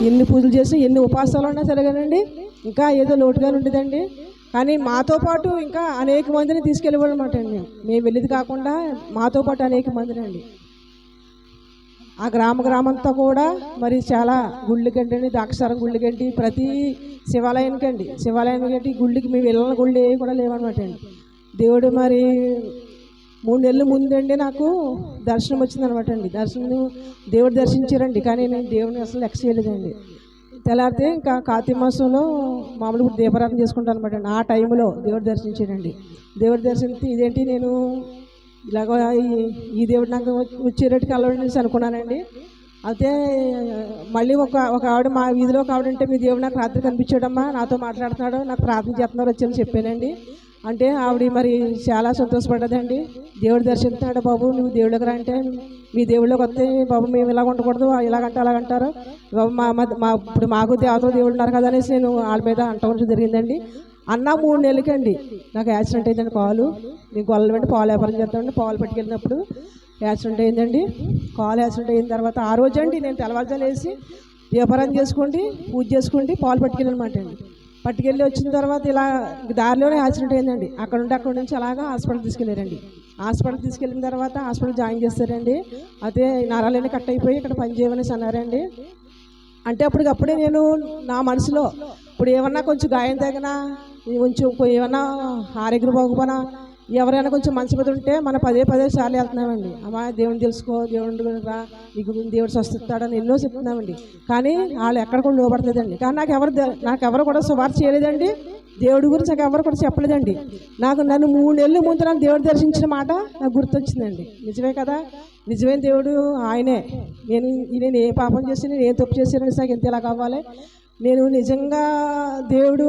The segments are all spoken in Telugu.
ఎన్ని పూజలు చేసి ఎన్ని ఉపాసాలు ఉన్నా సరేగానండి ఇంకా ఏదో లోటుగా ఉండేదండి. కానీ మాతో పాటు ఇంకా అనేక మందిని తీసుకెళ్ళిపోవడమాట అండి. మేము వెళ్ళేది కాకుండా మాతో పాటు అనేక మందిని అండి. ఆ గ్రామ గ్రామంతా కూడా మరి చాలా గుళ్ళు అండి దాక్షారం గుళ్ళు ప్రతి శివాలయానికి అండి శివాలయానికి గుళ్ళకి మేము వెళ్ళిన గుళ్ళు ఏవి కూడా లేవన్నమాట అండి. దేవుడు మరి మూడు నెలల ముందండి నాకు దర్శనం వచ్చింది అనమాట అండి. దర్శనం దేవుడు దర్శించారండి కానీ నేను దేవుడిని అసలు లెక్క చేయలేదండి. తెల్లారితే ఇంకా కార్తీక మాసంలో మామూలుగా దీపారాధన చేసుకుంటాను అనమాట అండి. ఆ టైంలో దేవుడు దర్శించాడండి. దేవుడు దర్శనం ఇదేంటి నేను ఇలాగ ఈ- దేవుడు నాకు వచ్చేటట్టు కలవడనేసి అనుకున్నానండి. అయితే మళ్ళీ ఒక ఒక ఆవిడ మా వీధిలో ఒక ఆవిడ ఉంటే మీ దేవుడు నాకు రాత్రి కనిపించాడమ్మా నాతో మాట్లాడుతున్నాడు నాకు ప్రార్థన చేస్తున్నారు వచ్చని చెప్పానండి. అంటే ఆవిడ మరి చాలా సంతోషపడ్డదండి. దేవుడు దర్శిస్తున్నాడు బాబు నువ్వు దేవుడికి రా అంటే మీ దేవుళ్ళకి వస్తే బాబు మేము ఇలా ఉండకూడదు ఇలాగంటే అలాగంటారు బాబు మా మా- మా ఇప్పుడు మాకు దేవతలు దేవుడు ఉన్నారు కదా అనేసి నేను వాళ్ళ మీద అంటవలసి జరిగిందండి. అన్న మూడు నెలలకండి నాకు యాక్సిడెంట్ అయిందండి కాలు. నేను గొల్లలు పెట్టి పాలు వ్యాపారం చేస్తామండి పాలు పట్టుకెళ్ళినప్పుడు యాక్సిడెంట్ అయిందండి. కాలు యాక్సిడెంట్ అయిన తర్వాత ఆ రోజు అండి నేను తెల్లవారుజాలు వేసి వ్యాపారం చేసుకోండి పూజ చేసుకోండి పాలు పట్టుకెళ్ళనమాట అండి. పట్టుకెళ్ళి వచ్చిన తర్వాత ఇలా దారిలోనే యాక్సిడెంట్ అయిందండి. అక్కడ ఉండి అక్కడ నుంచి అలాగా హాస్పిటల్ తీసుకెళ్ళారండి హాస్పిటల్ తీసుకెళ్ళిన తర్వాత హాస్పిటల్ జాయిన్ చేస్తారండి. అదే నరాలన్నీ కట్ అయిపోయి ఇక్కడ పని చేయమనేసి అన్నారండి. అంటే అప్పటికప్పుడే నేను నా మనసులో ఇప్పుడు ఏమన్నా కొంచెం గాయం తగినా కొంచెం ఏమన్నా ఆరోగ్యం బాగుపోనా ఎవరైనా కొంచెం మంచి మీద ఉంటే మనం పదే పదే సార్లు వెళ్తున్నామండి. అమ్మా దేవుని తెలుసుకో దేవుడు రా నీకు దేవుడు స్వస్థిస్తాడని ఎన్నో చెప్తున్నామండి. కానీ వాళ్ళు ఎక్కడ కూడా లోపడలేదండి కానీ నాకు ఎవరు నాకు ఎవరు కూడా సువార్త చేయలేదండి. దేవుడి గురించి నాకు ఎవరు కూడా చెప్పలేదండి. నాకు నన్ను మూడు నెలల ముందు నాకు దేవుడు దర్శించిన మాట నాకు గుర్తొచ్చిందండి. నిజమే కదా? నిజమైన దేవుడు ఆయనే. నేను నేను ఏ పాపం చేసి నేను ఏ తప్పు చేశానని నాకు ఎంత ఇలా కావాలి నేను నిజంగా దేవుడు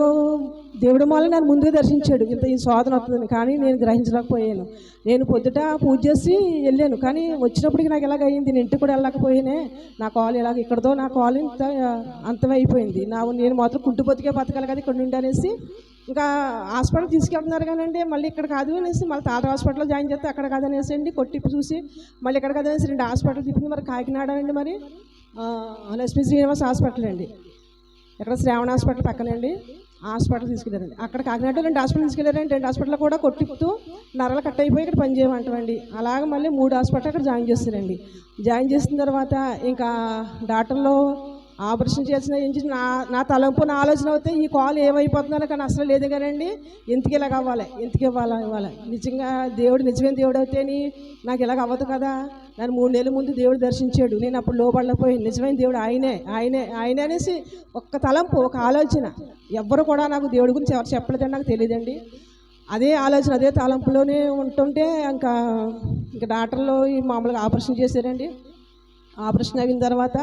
దేవుడు మూల నన్ను ముందుగా దర్శించాడు. ఇంత ఈ శోధన వస్తుందని. కానీ నేను గ్రహించలేకపోయాను. నేను పొద్దుట పూజ చేసి వెళ్ళాను. కానీ వచ్చినప్పటికి నాకు ఎలాగ అయ్యింది? నేను ఇంటికి కూడా వెళ్ళకపోయానే నా కాలు ఇలాగ ఇక్కడతో నా కాలు ఇంత అంతమైపోయింది నా నేను మాత్రం కుంటు బతికే బతకాలి కదా ఇక్కడ నుండి అనేసి. ఇంకా హాస్పిటల్ తీసుకెళ్తున్నారు కానండి. మళ్ళీ ఇక్కడ కాదు అనేసి మళ్ళీ తాత హాస్పిటల్లో జాయిన్ చేస్తే అక్కడ కాదు అనేసి అండి. కొట్టిప్పు చూసి మళ్ళీ ఇక్కడ కాదు అనేసి రెండు హాస్పిటల్ తిప్పింది. మరి కాకినాడ అండి మరి. లక్ష్మీ శ్రీనివాస్ హాస్పిటల్ అండి. ఇక్కడ శ్రావణ హాస్పిటల్ పక్కనండి. హాస్పిటల్ తీసుకెళ్ళారండి. అక్కడ కాకినాడ రెండు హాస్పిటల్ తీసుకెళ్ళారండి. రెండు హాస్పిటల్ కూడా కొట్టిపుతూ నరలు కట్ అయిపోయి ఇక్కడ పనిచేయమంటామండి అలాగే మళ్ళీ మూడు హాస్పిటల్ అక్కడ జాయిన్ చేస్తారండి. జాయిన్ చేసిన తర్వాత ఇంకా డాక్టర్లో ఆపరేషన్ చేసిన ఇంజిన్ నా నా తలంపు నా ఆలోచన అవుతే ఈ కాల్ ఏమైపోతుందో కానీ అసలు లేదు కానండి ఎందుకు ఇలాగ అవ్వాలి ఎందుకు ఇవ్వాలి ఇవ్వాలి. నిజంగా దేవుడు నిజమైన దేవుడు అవుతేని నాకు ఇలాగ అవ్వదు కదా. నన్ను మూడు నెలల ముందు దేవుడు దర్శించాడు. నేను అప్పుడు లోపడలేకపోయి నిజమైన దేవుడు ఆయనే ఆయనే ఆయనే అనేసి ఒక్క తలంపు ఒక ఆలోచన. ఎవ్వరు కూడా నాకు దేవుడి గురించి ఎవరు చెప్పలేదని నాకు తెలియదండి. అదే ఆలోచన అదే తలంపులోనే ఉంటుంటే ఇంకా ఇంకా డాక్టర్లు ఈ మామూలుగా ఆపరేషన్ చేశారండి. ఆపరేషన్ అయిన తర్వాత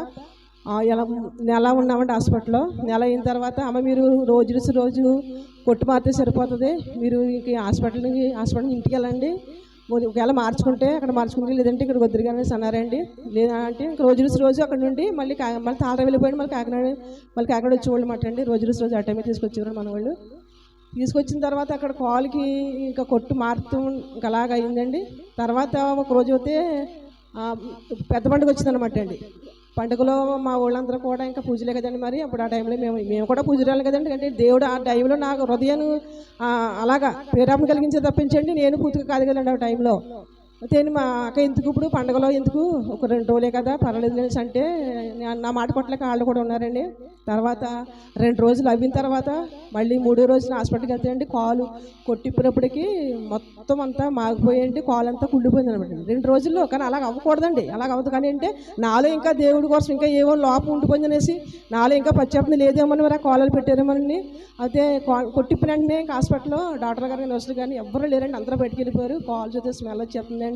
ఎలా నెల ఉన్నామండి హాస్పిటల్లో? నెల అయిన తర్వాత అమ్మ మీరు రోజు రోజు కొట్టు మారితే సరిపోతుంది. మీరు ఇంక హాస్పిటల్కి హాస్పిటల్ హాస్పిటల్ ఇంటికి వెళ్ళండి. ఒకవేళ మార్చుకుంటే అక్కడ మార్చుకుంటే లేదంటే ఇక్కడ వద్దురుగా కానీ అన్నారండి. లేదా అంటే ఇంక రోజు రోజు రోజు అక్కడ నుండి మళ్ళీ కా మళ్ళీ తాళ వెళ్ళిపోయి మళ్ళీ కాకినాడ మళ్ళీ కాకినాడ వచ్చేవాళ్ళు మాట అండి. రోజు రోజు రోజు ఆ టైమే తీసుకొచ్చేవారు మన వాళ్ళు తీసుకొచ్చిన తర్వాత అక్కడ కాలుకి ఇంకా కొట్టు మారుతూ ఇంకా అలాగ అయిందండి. తర్వాత ఒక రోజు అయితే పెద్ద పండుగ వచ్చిందనమాట అండి. పండుగలో మా ఊళ్ళందరూ కూడా ఇంకా పూజలే కదండి మరి. అప్పుడు ఆ టైంలో మేము మేము కూడా పూజరాలి కదండి. అంటే దేవుడు ఆ టైంలో నాకు హృదయం అలాగా పేరాపం కలిగించే తప్పించండి. నేను పూర్తిగా కాదు కదండి ఆ టైంలో. అయితే మా అక్క ఎందుకు ఇప్పుడు పండగలో ఎందుకు? ఒక రెండు రోజులే కదా పర్వాలేదు అనేసి అంటే నా- మాట కొట్టలేక వాళ్ళు కూడా ఉన్నారండి. తర్వాత రెండు రోజులు అయిన తర్వాత మళ్ళీ మూడో రోజున హాస్పిటల్కి వెళ్తాయండి కాలు కొట్టిప్పినప్పటికీ మొత్తం అంతా మాగిపోయండి కాలు అంతా కుళ్ళిపోయింది అనమాట. రెండు రోజుల్లో కానీ అలాగ అవ్వకూడదండి. అలాగ అవ్వదు కానీ అంటే నాలో ఇంకా దేవుడి కోసం ఇంకా ఏవో లోపం ఉండిపోయింది అనేసి నాలో ఇంకా పచ్చాపని లేదేమని మరి ఆ కాలలు పెట్టారేమోనని. అయితే కొట్టిప్పిన వెంటనే ఇంకా హాస్పిటల్లో డాక్టర్ గారు నర్సులు కానీ ఎవ్వరూ లేరండి. అందరూ బయటికి వెళ్ళిపోయారు. కాలు చూస్తే స్మెల్ వచ్చేస్తుందండి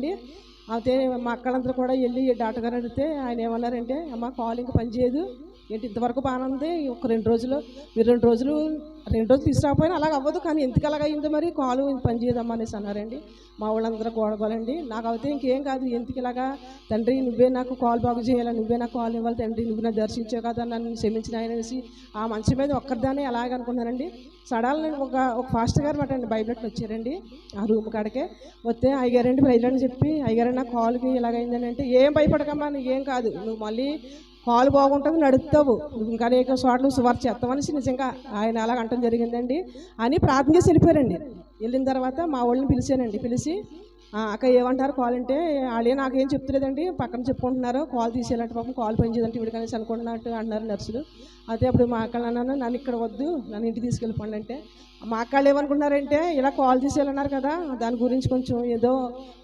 అయితే మా అక్కలందరూ కూడా వెళ్ళి డాక్టర్ గారు అడిగితే ఆయన ఏమన్నారంటే అమ్మ కాలింగ్ పనిచేయదు. ఏంటి ఇంతవరకు బాగానే ఉంది. ఒక రెండు రోజులు మీరు రెండు రోజులు రెండు రోజులు తీసుకురాకపోయినా అలాగ అవ్వదు. కానీ ఎందుకు అలాగ అయిందో మరి కాలు పనిచేయదమ్మా అనేసి అన్నారండి. మా వాళ్ళందరూ గోడగోలండి నాకు అయితే ఇంకేం కాదు ఎందుకు ఇలాగా? తండ్రి నువ్వే నాకు కాల్ బాగు చేయాలి నువ్వే నాకు కాల్ ఇవ్వాలి తండ్రి నువ్వు నాకు దర్శించావు కదా నన్ను క్షమించిన అనేసి ఆ మంచి మీద ఒక్కరిదానే అలాగ అనుకున్నానండి సడాల్ నేను ఒక ఒక ఫాస్ట్ గారు మాట అండి వచ్చారండి ఆ రూమ్ కాడికే. వస్తే అయ్యారండి బయలుదేరని చెప్పి అయ్యారని నా కాల్కి ఇలాగైందని అంటే ఏం భయపడకమ్మా నీకు ఏం కాదు. నువ్వు మళ్ళీ కాలు బాగుంటుంది నడుపుతావు. ఇంకా అనేక చోట్ల సువార్త చేస్తామనేసి నిజంగా ఆయన అలాగ అంటం జరిగిందండి. అని ప్రార్థన చేసి వెళ్ళిపోయారండి వెళ్ళిన తర్వాత మా వాళ్ళని పిలిచానండి. పిలిచి అక్క ఏమంటారు? కాల్ అంటే వాళ్ళే నాకేం చెప్తలేదండి. పక్కన చెప్పుకుంటున్నారు. కాల్ తీసేయాలంటే పాపం కాల్ పనిచేయదంటే వీడు కనీసం అనుకుంటున్నట్టు అన్నారు నర్సులు. అయితే అప్పుడు మా అక్కలు అన్నాను నన్ను ఇక్కడ వద్దు నన్ను ఇంటికి తీసుకెళ్ళిపోండి అంటే. మా అక్కలు ఏమనుకున్నారంటే ఇలా కాల్ తీసేయాలన్నారు కదా దాని గురించి కొంచెం ఏదో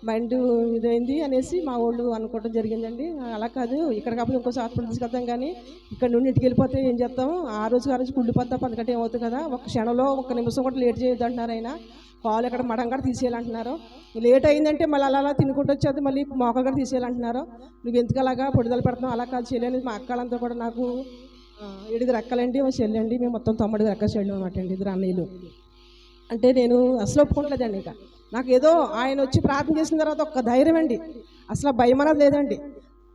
మైండ్ ఇదైంది అనేసి మా వాళ్ళు అనుకోవడం జరిగిందండి. అలా కాదు ఇక్కడ కాకపోతే ఇంకో హాస్పిటల్ తీసుకెళ్తాం కానీ ఇక్కడ నుండి ఇంటికి వెళ్ళిపోతే ఏం చేస్తాము ఆ రోజు ఆ రోజు కుళ్ళిపోతాం అందుకంటే ఏమవుతుంది కదా ఒక క్షణంలో ఒక నిమిషం కూడా లేట్ చేయొద్దు అంటున్నారు ఆయన. పాలు ఎక్కడ మడం కూడా తీసేయాలంటున్నారు. లేట్ అయిందంటే మళ్ళీ అలా అలా తినుకుంటూ వచ్చేది మళ్ళీ మోక కూడా తీసేయాలంటున్నారు. నువ్వు ఎందుకు అలాగా పొడిదలు పెడుతున్నావు అలా కాదు చేయలేని మా అక్కలంతా కూడా నాకు ఏడుగురు అక్కలండి మా చెల్లండి మేము మొత్తం తొమ్మిది అక్క చెల్లెలు అనమాట అండి ఇద్దరు అన్నయ్యలు. అంటే నేను అసలు ఒప్పుకోవట్లేదండి ఇక. నాకు ఏదో ఆయన వచ్చి ప్రార్థన చేసిన తర్వాత ఒక్క ధైర్యం అండి. అసలు భయం అనేది లేదండి.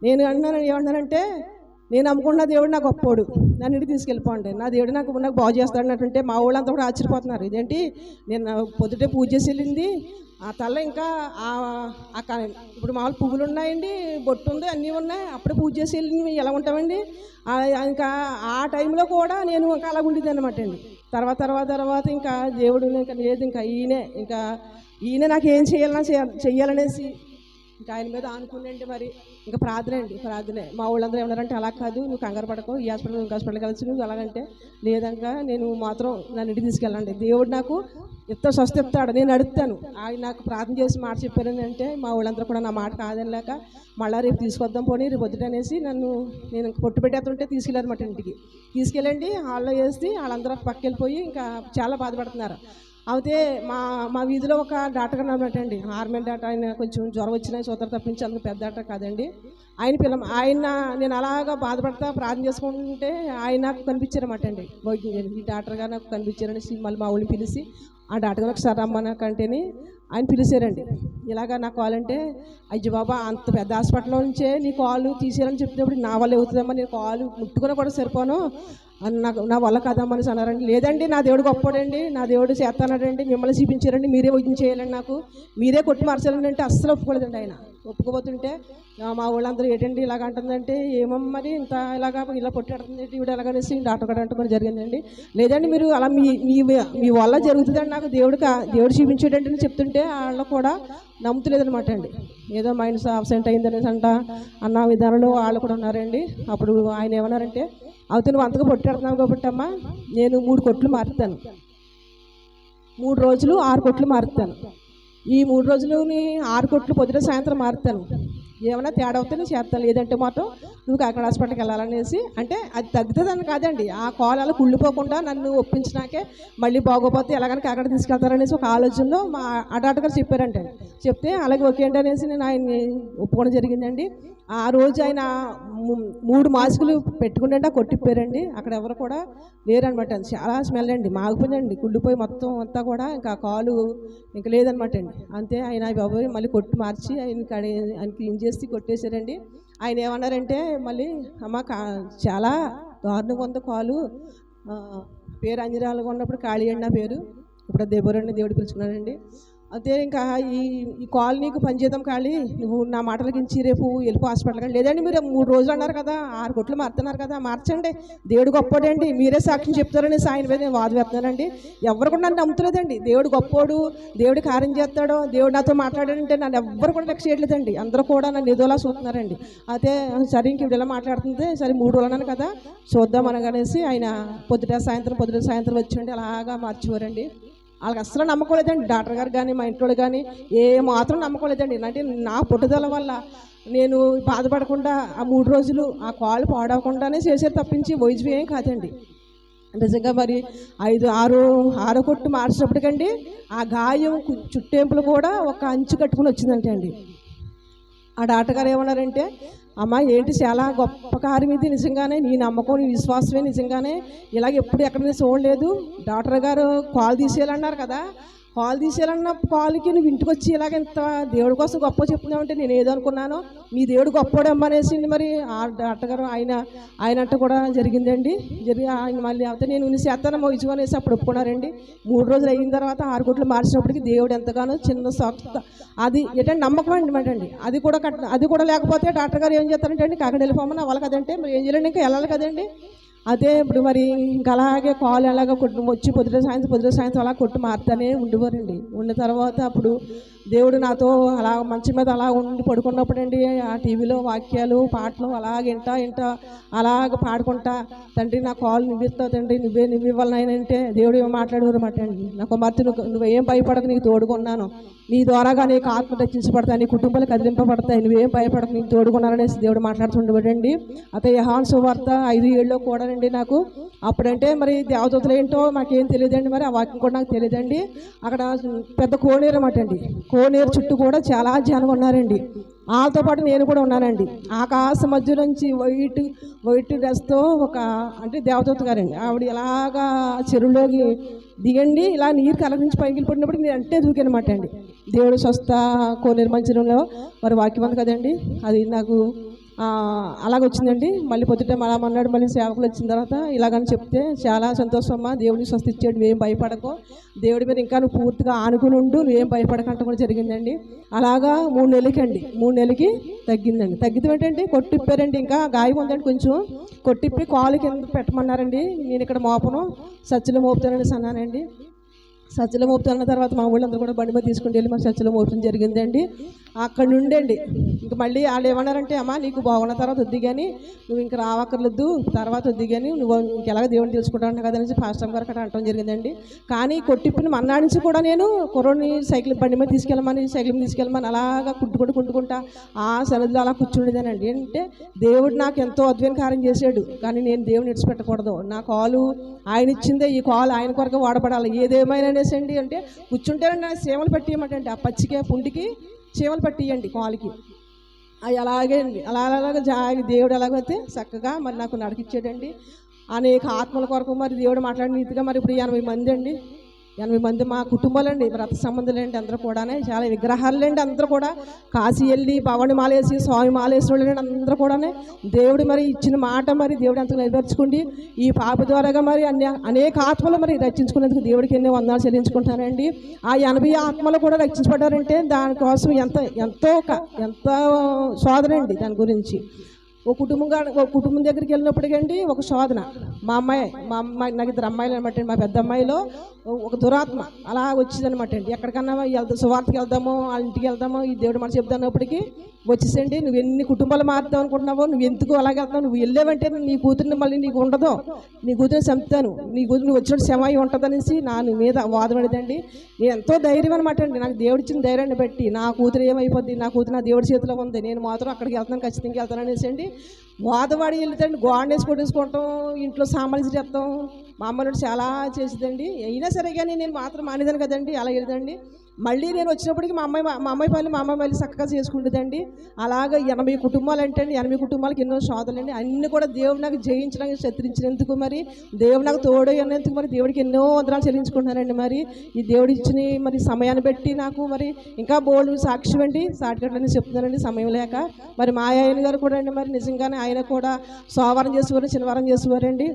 నేను అంటున్నాను ఏమంటున్నానంటే నేను నమ్ముకున్న దేవుడు నాకు గొప్పోడు. నన్ను ఇంటికి తీసుకెళ్ళిపోండి నా దేవుడు నాకు నాకు బాగు చేస్తాడు మా వాళ్ళంతా కూడా ఆశ్చర్యపోతున్నారు. ఇదేంటి? నేను పొద్దుటే పూజ చేసి వెళ్ళింది. ఆ తల్ల ఇంకా ఆ ఇప్పుడు మామూలు పువ్వులు ఉన్నాయండి బొట్టు ఉంది అన్నీ ఉన్నాయి. అప్పుడే పూజ చేసి వెళ్ళింది. ఎలా ఉంటామండి? ఇంకా ఆ టైంలో కూడా నేను ఇంకా అలా ఉండేది అనమాట అండి. తర్వాత తర్వాత తర్వాత ఇంకా దేవుడు ఇంకా లేదు ఇంకా ఈయనే ఇంకా ఈయన నాకు ఏం చేయాలన్నా చేయాలనేసి ఇంకా ఆయన మీద ఆనుకునండి మరి. ఇంకా ప్రార్థన అండి ప్రార్థనే. మా వాళ్ళందరూ ఏమన్నారంటే అలా కాదు నువ్వు కంగారు పడకు. ఈ హాస్పిటల్ ఇంకా హాస్పిటల్ కలిసి నువ్వు అలాగంటే లేదంగా నేను మాత్రం నన్ను ఇంటికి తీసుకెళ్ళండి. దేవుడు నాకు ఎంతో స్వస్థ చెప్తాడు నేను అడుగుతాను. ఆయన నాకు ప్రార్థన చేసి మాట చెప్పారని అంటే మా వాళ్ళందరూ కూడా నా మాట కాదనలేక మళ్ళీ రేపు తీసుకొద్దాం పోనీ రేపు వద్దుటనేసి నన్ను నేను పొట్టు పెట్టేస్తుంటే తీసుకెళ్ళారన్నమాట ఇంటికి. తీసుకెళ్ళండి హాల్లో వేసి వాళ్ళందరూ పక్కకెళ్ళిపోయి ఇంకా చాలా బాధపడుతున్నారు. అయితే మా మా వీధిలో ఒక డాక్టర్ గారు అన్నమాట అండి. ఆర్మీ డాక్టర్ ఆయన కొంచెం జ్వరం వచ్చినా సూత్ర తప్పించి అంత పెద్ద డాక్టర్ కాదండి. ఆయన పిల్ల ఆయన నేను అలాగా బాధపడతా ప్రార్థన చేసుకుంటుంటే ఆయన నాకు కనిపించారన్నమాట అండి. ఈ డాక్టర్ గారు నాకు కనిపించారని మళ్ళీ మా ఊళ్ళని పిలిచి ఆ డాక్టర్ గారు ఒకసారి రమ్మనకంటేనే ఆయన పిలిచారండి. ఇలాగా నా కాల్ అంటే అయ్యో బాబా అంత పెద్ద హాస్పిటల్లో నుంచే నీ కాలు తీసేయాలని చెప్పినప్పుడు నా వల్ల అవుతుందమ్మా నేను కాలు ముట్టుకున్నా కూడా సరిపోను. అని నాకు నా వల్ల కాదమ్మని అన్నారండి. లేదండి నా దేవుడు గొప్పడండి నా దేవుడు చేస్తానండి మిమ్మల్ని చూపించారండి మీరే వైద్యం చేయాలండి నాకు మీరే కొట్టి మార్చాలండి అంటే అస్సలు ఒప్పుకోలేదండి ఆయన. ఒప్పుకోబోతుంటే మా వాళ్ళందరూ ఏంటండి ఇలాగ అంటుందంటే ఏమమ్మని ఇంత ఇలాగా ఇలా పొట్టాడుతుంది ఇవిడ ఎలాగనేసి డాక్టర్ గారు జరిగిందండి. లేదండి మీరు అలా మీ మీ మీ వల్ల జరుగుతుందని నాకు దేవుడు దేవుడు చూపించేటంటే అని చెప్తుంటే వాళ్ళు కూడా నమ్ముతలేదనమాట అండి. ఏదో మైండ్ అబ్సెంట్ అయిందనేసి అంట అన్న విధానంలో వాళ్ళు కూడా ఉన్నారండి. అప్పుడు ఆయన ఏమన్నారంటే అవుతే నువ్వు అంతగా పొట్టాడుతున్నావు కాబట్టి అమ్మా నేను మూడు కొట్లు మారుతాను. మూడు రోజులు ఆరు కొట్లు మారుతాను. ఈ మూడు రోజులు ఆరు కొట్లు పొద్దున సాయంత్రం మారుతాను. ఏమైనా తేడా అవుతే నేను చేస్తాను. లేదంటే మాత్రం నువ్వు కాకినాడ హాస్పిటల్కి వెళ్ళాలనేసి అంటే అది తగ్గుతుందని కాదండి. ఆ కాల్ అలా కుళ్ళిపోకుండా నన్ను ఒప్పించినాకే మళ్ళీ బాగోపోతే ఎలాగైనా కాకినాడ తీసుకెళ్తారనేసి ఒక ఆలోచనలో మా ఆ గారు చెప్పారంటే చెప్తే అలాగే ఓకే అండి అనేసి నేను ఆయన్ని ఒప్పుకోవడం జరిగిందండి. ఆ రోజు ఆయన మూడు మాస్కులు పెట్టుకుంటే కొట్టిపోయారండి. అక్కడ ఎవరు కూడా లేరనమాట. చాలా స్మెల్ అండి మాగిపోయిందండి. కుళ్ళిపోయి మొత్తం అంతా కూడా ఇంకా కాలు ఇంకా లేదనమాట అండి అంతే ఆయన బాబు మళ్ళీ కొట్టి మార్చి ఆయన ఆయన క్లీన్ చేసి కొట్టేశారండి. ఆయన ఏమన్నారంటే మళ్ళీ అమ్మ కా చాలా దారుణంగా ఉంది కాలు. పేరు అంజరాలుగా ఉన్నప్పుడు కాళీ అండి నా పేరు. ఇప్పుడు దేవరండి దేవుడు పిలుచుకున్నానండి అదే ఇంకా ఈ ఈ కాలనీకి పనిచేద్దాం ఖాళీ. నువ్వు నా మాటలకించి రేపు వెళ్ళిపో హాస్పిటల్ కానీ లేదండి మీరు మూడు రోజులు అన్నారు కదా ఆరు కొట్లు మారుతున్నారు కదా మార్చండి. దేవుడు గొప్పోడండి. మీరే సాక్ష్యం చెప్తారని సాయం మీద నేను వాదు పెడుతున్నానండి ఎవరు కూడా నన్ను నమ్ముతలేదండి. దేవుడు గొప్పోడు దేవుడు కార్యం చేస్తాడో దేవుడు నాతో మాట్లాడాడంటే నన్ను ఎవ్వరు కూడా లెక్క చేయట్లేదండి. అందరూ కూడా నన్ను ఏదోలా చూస్తున్నారండి. అయితే సరే ఇంక ఇప్పుడు ఇలా మాట్లాడుతుంది? సరే మూడు రోజులు అన్నాను కదా చూద్దాం అనగానేసి ఆయన పొద్దుట సాయంత్రం పొద్దుట సాయంత్రం వచ్చండి అలాగా మార్చేవారండి. వాళ్ళకి అసలు నమ్మకం లేదండి. డాక్టర్ గారు కానీ మా ఇంట్లో కానీ ఏ మాత్రం నమ్మకం లేదండి. అంటే నా పుట్టుదల వల్ల నేను బాధపడకుండా ఆ మూడు రోజులు ఆ కాళ్ళు పాడవకుండానే చేసేది తప్పించి వైద్యం ఏం కాదండి. నిజంగా మరి ఐదు ఆరు ఆరో కొట్టు మార్చినప్పటికండి ఆ గాయం చుట్టేంపులు కూడా ఒక అంచు కట్టుకుని వచ్చిందంటే అండి ఆ డాక్టర్ గారు ఏమన్నారంటే అమ్మ ఏంటి చాలా గొప్ప కార్యం ఇది నిజంగానే. నీ నమ్మకం నీ విశ్వాసమే నిజంగానే. ఇలాగ ఎప్పుడు ఎక్కడ నుంచి చూడలేదు. డాక్టర్ గారు కాల్ తీసేయాలన్నారు కదా. కాల్ తీసేయాలన్న కాల్కి నువ్వు ఇంటికి వచ్చి ఇలాగ ఇంత దేవుడి కోసం గొప్ప చెప్తున్నామంటే నేను ఏదో అనుకున్నాను? మీ దేవుడు గొప్పడమ్మ అనేసి మరి ఆ అట్టగారు ఆయన ఆయన అంట కూడా జరిగిందండి. జరిగి ఆయన మళ్ళీ అయితే నేను నీ చేస్తానమ్మా ఇచ్చుకో అనేసి అప్పుడు ఒప్పుకున్నారండి. మూడు రోజులు అయిన తర్వాత ఆరు కోట్లు మార్చినప్పటికి దేవుడు ఎంతగానో చిన్న సొక్త అది ఏంటంటే నమ్మకం అనమాట అండి. అది కూడా కట్ అది కూడా లేకపోతే డాక్టర్ గారు ఏం చేస్తారంటే అండి కాకడ వెళ్ళిపోమని అవ్వాలి కదంటే మరి ఏం చేయాలండి? ఇంకా వెళ్ళాలి కదండి. అదే ఇప్పుడు మరి ఇంకా అలాగే కాలు అలాగ కొట్టు వచ్చి పొద్దున సాయంత్రం పొద్దున సాయంత్రం అలా కొట్టు మారుతానే ఉండేవారండి ఉన్న తర్వాత అప్పుడు దేవుడు నాతో అలా మంచి మీద అలా ఉండి పడుకున్నప్పుడు అండి ఆ టీవీలో వాక్యాలు పాటలు అలాగ ఇంటా ఇంటా అలాగ పాడుకుంటా తండ్రి నా కాలు నువ్విస్తావు తండ్రి నువ్వే నువ్వివ్వాలనంటే దేవుడు ఏమో మాట్లాడేవారు మాట అండి నా కుమార్తె నువ్వు నువ్వేం భయపడకు నీకు తోడుకున్నాను. నీ ద్వారాగా నీకు ఆత్మ రక్షించబడతాయి నీ కుటుంబాలు కదిలింపబడతాయి నువ్వేం భయపడకు నీకు తోడుకున్నాననేసి దేవుడు మాట్లాడుతుండేవాడండి అతను యహాన్ సువార్త ఐదు ఏళ్ళలో కూడానండి నాకు అప్పుడంటే మరి దేవదూతలు ఏంటో మాకేం తెలియదండి మరి ఆ వాక్యం కూడా నాకు తెలియదండి. అక్కడ పెద్ద కోనేరు అన్నమాట అండి కోనేరు చుట్టూ కూడా చాలా జనం ఉన్నారండి. వాళ్ళతో పాటు నేను కూడా ఉన్నానండి. ఆకాశ మధ్య నుంచి వైట్ వైట్ డ్రెస్తో ఒక అంటే దేవదూత గారండి. ఆవిడ ఇలాగా చెరువులోకి దిగండి ఇలా నీరు కలర్ నుంచి పైకి వెళ్ళిపోయినప్పుడు నేను అంటే దూకానమాట అండి. దేవుడు స్వస్థ కోనేరు మంచిరంలో మరి వాక్యం ఉంది కదండి. అది నాకు అలాగ అలాగొచ్చిందండి. మళ్ళీ పొద్దుట అలా అన్నాడు మళ్ళీ సేవకులు వచ్చిన తర్వాత ఇలాగని చెప్తే చాలా సంతోషం అమ్మా దేవుడిని స్వస్థ ఇచ్చాడు నువ్వేం భయపడకో. దేవుడి మీద ఇంకా నువ్వు పూర్తిగా ఆనుకుని ఉండు నువ్వేం భయపడకంట కూడా జరిగిందండి. అలాగా మూడు నెలలకి అండి మూడు నెలలకి తగ్గిందండి. తగ్గితే ఏంటంటే కొట్టిప్పారండి. ఇంకా గాయం ఉందండి కొంచెం. కొట్టిప్పి కాలు కింద పెట్టమన్నారండి. నేను ఇక్కడ మోపను. సచ్చులు మోపుతానని అన్నానండి సజ్జల మోపుతున్న తర్వాత మా ఊళ్ళందరూ కూడా బండి మీద తీసుకుని వెళ్ళి మా సజ్జల మోపడం జరిగిందండి. అక్కడ నుండండి. ఇంక మళ్ళీ వాళ్ళు ఏమన్నారంటే అమ్మా నీకు బాగున్న తర్వాత వద్దు కానీ నువ్వు ఇంక రావక్కర్లేదు తర్వాత వద్దు కానీ నువ్వు ఇంకెలాగ దేవుని తెలుసుకుంటాను కదా అనేసి పాస్టర్ గారు అక్కడ అనటం జరిగిందండి. కానీ కొట్టిప్పిన మన్నాడి నుంచి కూడా నేను కుర్రోని సైకిల్ బండి మీద తీసుకెళ్ళమని సైకిల్ మీద తీసుకెళ్ళమని అలాగా కుట్టుకుంటూ కుట్టుకుంటా ఆ సన్నిధిలో అలా కూర్చుండేదానండి. అంటే దేవుడు నాకు ఎంతో అద్భుతం కార్యం చేశాడు కానీ నేను దేవుని విడిచిపెట్టకూడదు. నా కాలు ఆయన ఇచ్చిందే ఈ కాలు ఆయన కొరకు వాడబడాలి. ఏదేమైనా అనేసి అంటే కూర్చుంటేనండి నాకు సీమలు పెట్టియమంటండి. ఆ పచ్చికే పుండికి చీమలు పట్టియండి కాలుకి. అవి అలాగే అండి. అలా అలాగే జాగి దేవుడు ఎలాగైతే చక్కగా మరి నాకు నడికిచ్చాడండి అనేక ఆత్మల కొరకు మరి దేవుడు మాట్లాడిన రీతిగా మరి ఇప్పుడు ఎనభై మంది అండి. ఎనభై మంది మా కుటుంబాలండి వ్రత సంబంధులు అండి అందరూ కూడానే. చాలా విగ్రహాలు అండి అందరూ కూడా. కాశీ వెళ్ళి భవని మాలేసి స్వామి మాలేసిన వాళ్ళు అండి అందరూ కూడానే. దేవుడు మరి ఇచ్చిన మాట మరి దేవుడు అంతగా నెరవేర్చుకోండి ఈ పాప ద్వారాగా మరి అన్ని అనేక ఆత్మలు మరి రక్షించుకునేందుకు దేవుడికి ఎన్నో వందలు చెల్లించుకుంటానండి ఆ ఎనభై ఆత్మలు కూడా రక్షించబడ్డారంటే దానికోసం ఎంత ఎంతో ఒక- ఎంతో సోదరండి దాని గురించి. ఓ కుటుంబం ఓ కుటుంబం దగ్గరికి వెళ్ళినప్పటికండి ఒక శోధన మా అమ్మాయి మా అమ్మాయి నాకు ఇద్దరు అమ్మాయిలు అనమాట మా పెద్ద అమ్మాయిలో ఒక దురాత్మ. అలా వచ్చిందనమాట అండి. ఎక్కడికన్నా వెళ్దాం సువార్తకి వెళ్దాము వాళ్ళ ఇంటికి వెళ్దాము ఈ దేవుడు మాట చెప్తానప్పటికీ వచ్చేసండి. నువ్వు ఎన్ని కుటుంబాలు మారుతావు అనుకుంటున్నావో నువ్వు ఎందుకు అలాగే వెళ్తావు? నువ్వు వెళ్ళావంటే నీ కూతురిని మళ్ళీ నీకు ఉండదు. నీ కూతురిని చంపుతాను. నీ కూతురు నువ్వు వచ్చినట్టు శమాయి ఉంటుందనేసి నా నీ మీద వాదపడిదండి నేను ఎంతో ధైర్యం అనమాట అండి. నాకు దేవుడు ఇచ్చిన ధైర్యాన్ని బట్టి నా కూతురు ఏమైపోద్ది? నా కూతురు నా దేవుడి చేతిలో ఉంది. నేను మాత్రం అక్కడికి వెళ్తాను ఖచ్చితంగా వెళ్తాను అనేసి అండి. వాదవాడి వెళ్తాండి గోడనేసి కొట్టేసుకుంటాం ఇంట్లో సామాన్లు చెప్తాం మా అమ్మ చాలా చేసేదండి అయినా సరే కానీ నేను మాత్రం మానేదాను కదండి అలా వెళ్ళదండి. మళ్ళీ నేను వచ్చినప్పటికి మా అమ్మాయి మా అమ్మాయి పల్లి మా అమ్మాయి మళ్ళీ చక్కగా చేసుకుంటుందండి. అలాగ ఎనభై కుటుంబాలు అంటే అండి ఎనభై కుటుంబాలకు ఎన్నో శోధనలు అండి అన్ని కూడా దేవుడు నాకు జయించడానికి శత్రించినందుకు మరి దేవుడు నాకు తోడు అన్నందుకు మరి దేవుడికి ఎన్నో వందనాలు చెల్లించుకుంటున్నానండి మరి. ఈ దేవుడు ఇచ్చిన మరి సమయాన్ని బట్టి నాకు మరి ఇంకా బోల్డ్ సాక్ష్యం అండి. సాటికట్లని చెప్తున్నానండి సమయం లేక. మరి మా ఆయన గారు కూడా అండి మరి నిజంగానే ఆయన కూడా సోమవారం చేసేవారు శనివారం చేసేవారండి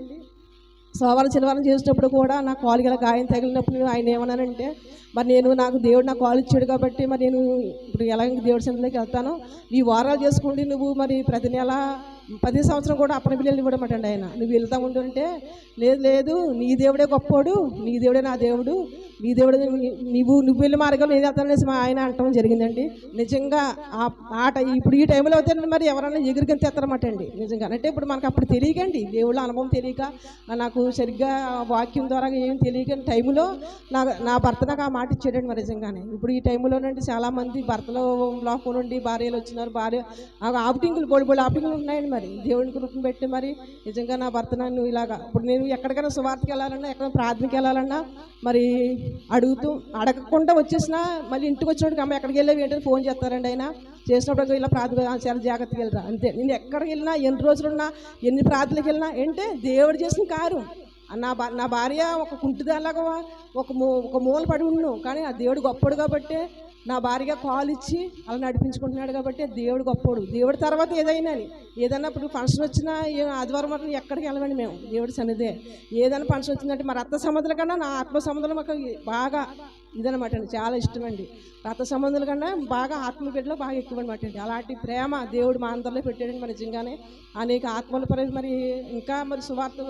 సోమవారం శనివారం చేసినప్పుడు కూడా నా కాలు గల గాయం తగిలినప్పుడు ఆయన ఏమన్నానంటే మరి నేను నాకు దేవుడు నా కాలు ఇచ్చాడు కాబట్టి మరి నేను ఇప్పుడు ఎలా దేవుడి సన్నిధిలోకి వెళ్తాను? ఈ వారాలు చేసుకోండి నువ్వు మరి ప్రతి నెల ప్రతి సంవత్సరం కూడా అప్పటి పిల్లలు ఇవ్వడమటండి ఆయన. నువ్వు వెళ్తా ఉంటుంటే లేదు లేదు నీ దేవుడే గొప్పోడు నీ దేవుడే నా దేవుడు నీ దేవుడు నీవు నువ్వు వెళ్ళి మార్గంలో నేను అతనేసి మా ఆయన అంటం జరిగిందండి. నిజంగా ఆ ఆట ఇప్పుడు ఈ టైంలో అయితే మరి ఎవరైనా ఎగురికని తెస్తారన్నమాట అండి. నిజంగా. అంటే ఇప్పుడు మనకు అప్పుడు తెలియకండి. దేవుళ్ళ అనుభవం తెలియక నాకు సరిగ్గా వాక్యం ద్వారా ఏం తెలియక టైంలో నా నా భర్త నాకు ఆ మాట ఇచ్చాడండి మరి నిజంగానే. ఇప్పుడు ఈ టైంలోనండి చాలామంది భర్తలో బ్లాక్ నుండి భార్యలు వచ్చినారు. భార్య ఆపుటింకులు బోడి బోడి ఆపుటింకులు ఉన్నాయండి మరి. దేవుడికి రూపం పెట్టి మరి నిజంగా నా భర్త నన్ను ఇలాగా ఇప్పుడు నేను ఎక్కడికైనా సువార్తకి వెళ్ళాలన్నా ఎక్కడ ప్రార్థనకి వెళ్ళాలన్నా మరి అడుగుతూ అడగకుండా వచ్చేసినా మళ్ళీ ఇంటికి వచ్చినప్పుడు అమ్మ ఎక్కడికి వెళ్ళేవి? ఏంటని ఫోన్ చేస్తారండి ఆయన. చేసినప్పుడు ఇలా ప్రార్థన చాలా జాగ్రత్తగా వెళ్ళరా. అంతే. నేను ఎక్కడికి వెళ్ళినా ఎన్ని రోజులున్నా ఎన్ని ప్రార్థనకి వెళ్ళినా ఏంటే దేవుడు చేసిన కారు నా భా నా భార్య ఒక కుంటిదాలాగా ఒక మూ ఒక మూల పడి ఉన్ను కానీ ఆ దేవుడు గొప్పడు కాబట్టి నా భార్యగా కాల్ ఇచ్చి అలా నడిపించుకుంటున్నాడు కాబట్టి దేవుడు గొప్పోడు. దేవుడి తర్వాత ఏదైనా ఏదైనా ఇప్పుడు ఫంక్షన్ వచ్చినా ఆదివారం వరకు ఎక్కడికి వెళ్ళమండి మేము. దేవుడి సన్నిధే. ఏదైనా ఫంక్షన్ వచ్చిందంటే మా రక్త సముద్రం కన్నా నా ఆత్మ సముద్రం మాకు బాగా ఇదనమాట అండి చాలా ఇష్టం అండి రక్త సంబంధుల కన్నా బాగా ఆత్మ బిడ్డలో బాగా ఎక్కువ అనమాట అండి. అలాంటి ప్రేమ దేవుడు మా అందరిలో పెట్టాడండి మరి నిజంగానే. అనేక ఆత్మల పరి మరి ఇంకా మరి సువార్త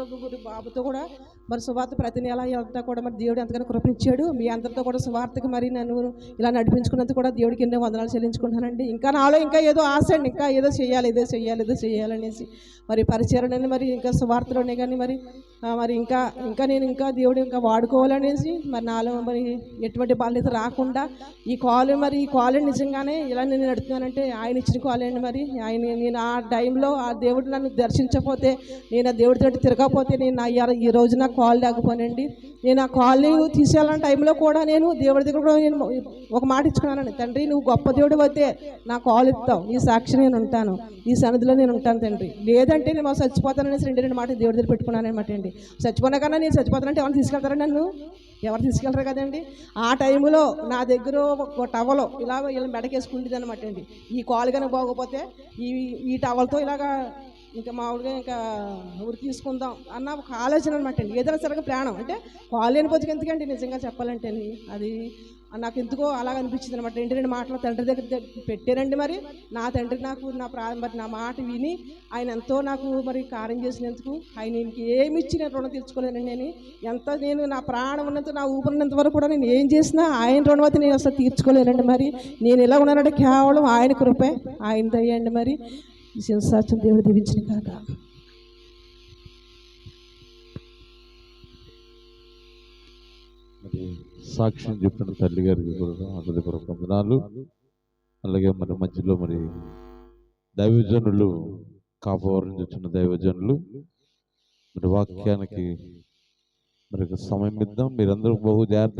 బాబుతో కూడా మరి సువార్త ప్రతి నెల అంతా కూడా మరి దేవుడు ఎంతగానో కృపించాడు. మీ అందరితో కూడా సువార్తకి మరి నన్ను ఇలా నడిపించుకున్నందుకు కూడా దేవుడికి ఎన్నో వందనాలు చెల్లించుకుంటానండి ఇంకా నాలో ఇంకా ఏదో ఆశ అండి ఇంకా ఏదో చేయాలి ఏదో చేయాలి ఏదో చేయాలనేసి మరి పరిచయని మరి ఇంకా సువార్తలోనే కానీ మరి మరి ఇంకా ఇంకా నేను ఇంకా దేవుడు ఇంకా వాడుకోవాలనేసి మరి నాలో మరి ఎటువంటి బాధ్యత రాకుండా ఈ కాల్ మరి ఈ కాల్ నిజంగానే ఇలా నేను నడుతున్నానంటే ఆయన ఇచ్చిన కాల్ అండి మరి ఆయన నేను ఆ టైంలో ఆ దేవుడు నన్ను దర్శించకపోతే నేను ఆ దేవుడితో తిరగకపోతే నేను నా ఈ రోజు నా కాల్ లేకపోనండి. నేను ఆ కాల్ తీసేయాలన్న టైంలో కూడా నేను దేవుడి దగ్గర కూడా నేను ఒక మాట ఇచ్చుకున్నానండి. తండ్రి నువ్వు గొప్ప దేవుడు అయితే నా కాల్ ఇస్తావు. నీ సాక్షి నేను ఉంటాను. ఈ సన్నిధిలో నేను ఉంటాను తండ్రి. లేదంటే నేను చచ్చిపోతాననేసి రెండు రెండు మాట దేవుడి దగ్గర పెట్టుకున్నాను అనమాట అండి. చచ్చిపోయినా కన్నా నేను చచ్చిపోతానంటే ఎవరు తీసుకెళ్తారా నన్ను? ఎవరు తీసుకెళ్తారు కదండి? ఆ టైంలో నా దగ్గర ఒక టవలో ఇలా ఇలా మెడకేసుకుంటుంది అనమాట అండి. ఈ కాలు కనుక బాగోపోతే ఈ ఈ టవల్తో ఇలాగా ఇంకా మామూలుగా ఇంకా ఊరు తీసుకుందాం అన్న ఒక ఆలోచన అనమాట అండి. ఏదైనా సరిగ్గా ప్రాణం. అంటే కాలు లేని ఎందుకండి నిజంగా చెప్పాలంటే అది నాకు ఎందుకో అలాగ అనిపించింది అనమాట రెండు రెండు మాటలు తండ్రి దగ్గర పెట్టారండి మరి. నా తండ్రి నాకు నా ప్రా మరి నా మాట విని ఆయన ఎంతో నాకు మరి కార్యం చేసినందుకు ఆయన ఏమి ఇచ్చి నేను రుణం తీర్చుకోలేనండి నేను. ఎంత నేను నా ప్రాణం ఉన్నంత నా ఊపిరినంత వరకు కూడా నేను ఏం చేసినా ఆయన రుణవతి నేను అసలు తీర్చుకోలేనండి మరి. నేను ఎలా ఉన్నానంటే కేవలం ఆయన కృపే ఆయన దయ్యండి మరి. ఈ దేవుడు దీవించిన కాక. సాక్ష్యం చెప్పిన తల్లి గారికి కూడా హృదయపూర్వక వందనాలు. అలాగే మరి మధ్యలో మరి దైవజనులు కాపవరం నుంచి వచ్చిన దైవజనులు. మరి వాక్యానికి మరి సమయం ఇద్దాం. మీరందరూ బహు జాగ్రత్త